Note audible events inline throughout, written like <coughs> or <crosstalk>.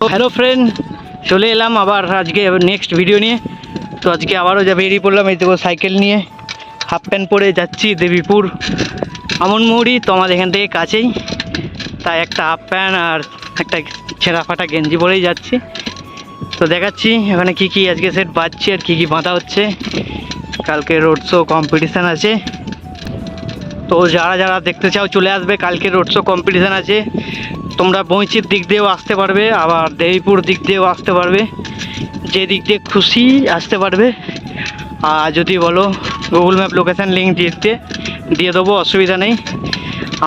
Hello friend চলে এলাম আবার আজকে নেক্সট ভিডিও নিয়ে। তো আজকে আবারও যা বেরিয়ে পড়লাম, এই দেখো সাইকেল নিয়ে। হাফ প্যান্ট পরে যাচ্ছি দেবীপুর, আমনমৌড়ি, তো আমাদের এখান থেকে কাছেই। তাই একটা হাফ প্যান্ট আর একটা ছেঁড়া ফাটা গেঞ্জি পরেই যাচ্ছি। তো দেখাচ্ছি এখানে কি কি আজকে সেট বাজছে আর কি কি বাঁধা হচ্ছে। কালকে রোড শো কম্পিটিশান আছে। তো যারা যারা দেখতে চাও চলে আসবে, কালকে রোড শো কম্পিটিশান আছে। তোমরা বইচির দিক দিয়েও আসতে পারবে, আবার দেবীপুর দিক দিয়েও আসতে পারবে। যে দিক দিয়ে খুশি আসতে পারবে। আর যদি বলো গুগল ম্যাপ লোকেশান লিঙ্ক দিতে, দিয়ে দেবো, অসুবিধা নেই।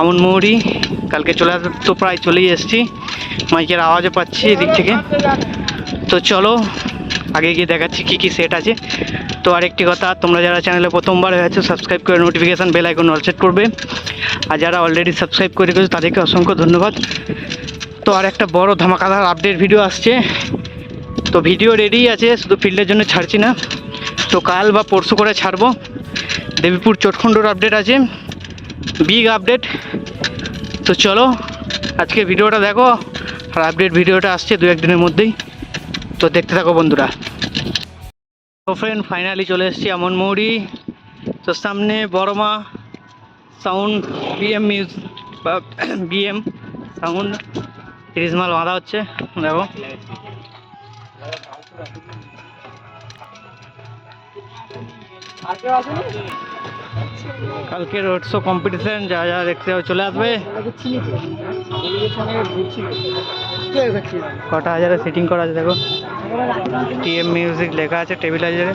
আমন মৌরি, কালকে চলে আসবে, তো প্রায় চলেই এসেছি। মাইকের আওয়াজও পাচ্ছি এদিক থেকে। তো চলো, আগে গিয়ে দেখাচ্ছি কী কী সেট আছে। তো আরেকটি কথা, তোমরা যারা চ্যানেলে প্রথমবার হয়েছো সাবস্ক্রাইব করে notification bell icon all set করবে। আর যারা অলরেডি সাবস্ক্রাইব করে গেছো তাদেরকে অসংখ্য ধন্যবাদ। তো আর একটা বড় ধামাকাদার আপডেট ভিডিও আসছে। তো ভিডিও রেডি আছে, শুধু ফিল্ডের জন্য ছাড়ছি না। তো কাল বা পরশু করে ছাড়বো। দেবীপুর চটখণ্ডর আপডেট আছে। বিগ আপডেট তো চলো আজকে ভিডিওটা দেখো। আর আপডেট ভিডিওটা আসছে দু একদিনের মধ্যেই। তো দেখতে থাকো বন্ধুরা। তো ফ্রেন্ড ফাইনালি চলে এসেছি এমন মৌরি। তো সামনে বড় মা সাউন্ড বিএম মিউজ বা <coughs> বিএম সাউন্ড তিরিশ মাল বাঁধা হচ্ছে, দেখো। কালকে রোড শো কম্পিটিশন যা যা দেখতে চলে আসবে। কটা হাজারে সিটিং করা আছে, দেখো। টিএম মিউজিক লেখা আছে টেবিলাইজারে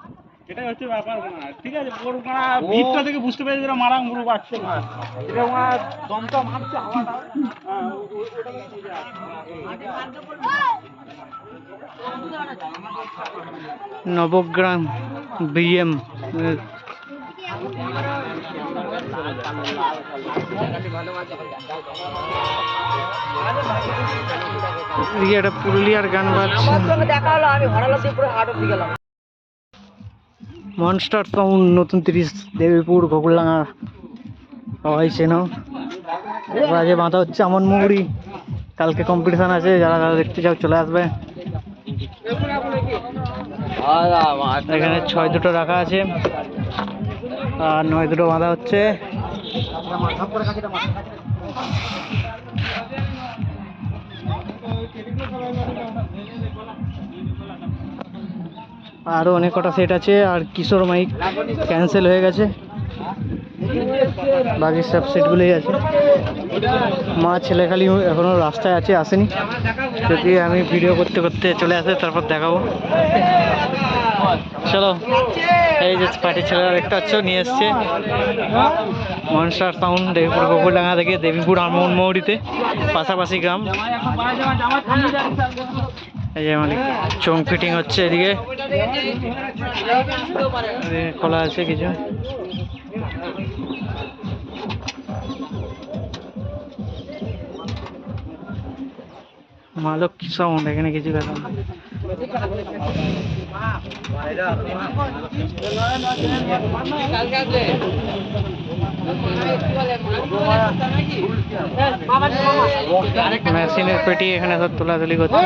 এটাই হচ্ছে ব্যাপার না ঠিক আছে ওর মারা বিটটা থেকে বুঝতে পেরেছে এরা মারা মুরু পাচ্ছে না এটা ওরা দমটা মারছে হাওয়াটা হ্যাঁ, ও- ও- ওটা থেকে বুঝে আসছে। নবগ্রাম বিএম। এদিকে একটা পুরুলিয়ার গান বাজছে। মনস্টার সাউন্ড নতুন তিরিশ দেবীপুর গোকুলডাঙ্গা সবাই চেনো বাজে বাঁধা হচ্ছে আমন মুহুরি কালকে কম্পিটিশন আছে, যারা যারা দেখতে চাও চলে আসবে। এখানে ছয় দুটো রাখা আছে। আর নয় দুটো বাঁধা হচ্ছে। আরও অনেক কটা সেট আছে, আর কিশোর মাইক ক্যান্সেল হয়ে গেছে। বাকি সব সেটগুলোই আছে। মা, ছেলে খালি এখনও রাস্তায় আছে, আসেনি। যদি আমি ভিডিও করতে করতে চলে আসে, তারপর দেখাবো। চলো, এই যে পার্টির ছেলেরা দেখতে পাচ্ছ, নিয়ে এসছে মনস্টার সাউন্ড দেবীপুর, গোকুলডাঙ্গা থেকে দেবীপুর আমন মৌরিতে পাশাপাশি গ্রাম। এই যে মানে চোং ফিটিং হচ্ছে এদিকে। খোলা আছে কিছু। মালক কি সাউন্ড এখানে কিছু দেখা মেশিনের পেটি এখানে সব তোলাতুলি করছে।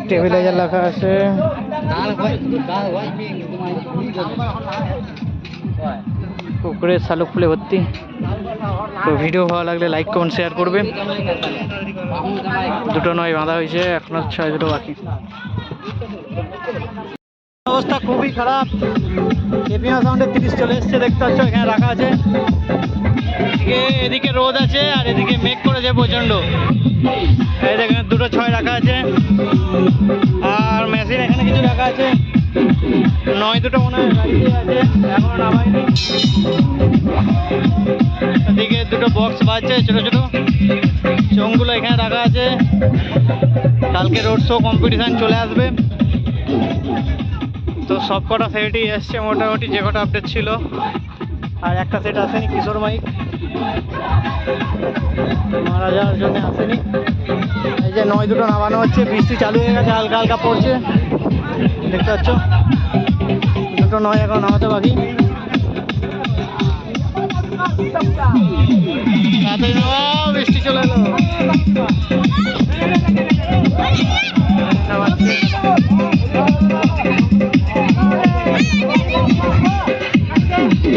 স্টেবিলাইজার লেখা আছে। পুকুরে শালুক ফুলে ভর্তি। তো ভিডিও ভালো লাগলে লাইক কমেন্ট শেয়ার করবে দুটো নয় বাঁধা হয়েছে এখনও ছয় দুটো বাকি। অবস্থা খুবই খারাপ। এপিএম সাউন্ডে তিরিশ চলে এসছে, দেখতে পাচ্ছ, এখানে রাখা আছে। এদিকে এদিকে রোদ আছে, আর এদিকে মেঘ করেছে প্রচণ্ড। এই দেখেন, দুটো ছয় রাখা আছে। আর মেশিন এখানে কিছু রাখা আছে। নয়, দুটো মনে হয় আছে। এখনও নামাইনি দুটো বক্স বাজছে, ছোটো ছোটো। চোঙগুলো এখানে রাখা আছে। কালকে রোড শো কম্পিটিশান চলে আসবে। তো সব কটা সেটই এসছে মোটামুটি যে কটা আপডেট ছিল। আর একটা সেট আসেনি কিশোর মাইক। মারা যাওয়ার জন্য আসেনি। এই যে নয় দুটো নামানো হচ্ছে বৃষ্টি চালু হয়ে গেছে হালকা হালকা পড়ছে। দেখতে পাচ্ছ? দুটো নয় এখন নামাতে নামাও, বৃষ্টি চলে এলো।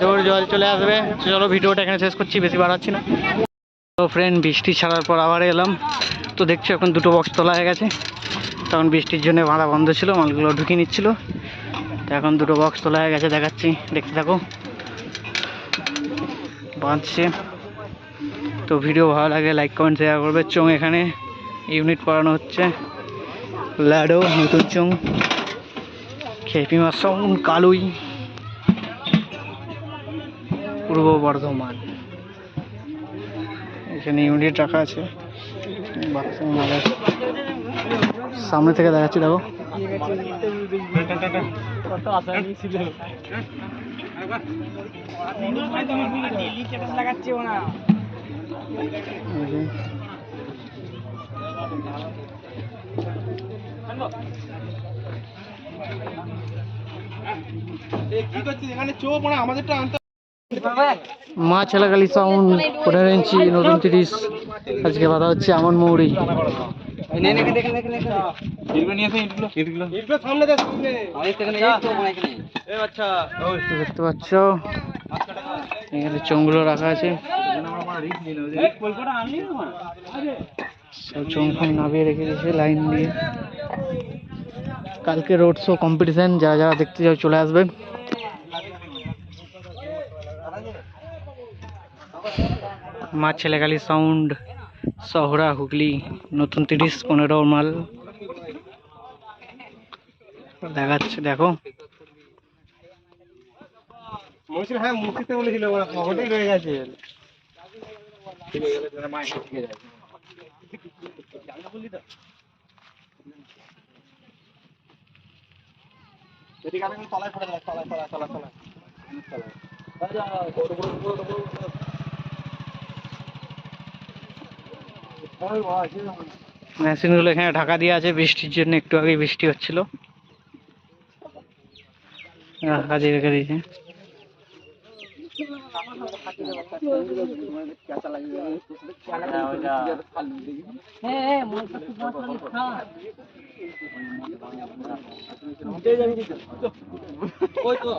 জোর জল চলে আসবে। চলো ভিডিওটা এখানে শেষ করছি, বেশি বাড়াচ্ছি না। তো ফ্রেন্ড বৃষ্টি ছাড়ার পর আবার এলাম। তো দেখছ এখন দুটো বক্স তোলা হয়ে গেছে। তখন বৃষ্টির জন্য বাঁধা বন্ধ ছিল, মালগুলো ঢুকিয়ে নিচ্ছিল। তো এখন দুটো বক্স তোলা হয়ে গেছে, দেখাচ্ছি। দেখতে থাকো। বাঁধছে। তো ভিডিও ভালো লাগে লাইক কমেন্ট শেয়ার করবে। চোং এখানে ইউনিট পড়ানো হচ্ছে। ল্যাডো নতুন চোং। খেপি মাসং কালুই। পূর্ব বর্ধমান। এখানে ইউনিট রাখা আছে। সামনে থেকে দেখাচ্ছি, দেখো। কি করছিস? এখানে চোখ আমাদেরটা আনতে মা ছেলেকালি সাউন্ড পনেরো ইঞ্চি নতুন তিরিশ। আজকে বাধা হচ্ছে আমন মৌরি। দেখতে পাচ্ছ? এখানে চোঙগুলো রাখা আছে। সব নামিয়ে রেখে দিয়েছে লাইন দিয়ে। কালকে রোড শো কম্পিটিশন যারা যারা দেখতে যাও চলে আসবে। মা ছেলেকালি সাউন্ড শহরা হুগলি নতুন তিরিশ পনেরো মাল। দেখাচ্ছে দেখো। হ্যাঁ মুখিতে বলেছিল পকেটেই রয়ে গেছে। তলায় পড়ে তলায় তলায় তলায় তলায়। মেশিনগুলো এখানে ঢাকা দিয়ে আছে, বৃষ্টির জন্য একটু আগে বৃষ্টি হচ্ছিল। ঢাকা দিয়ে রেখে দিয়েছে। ওই তো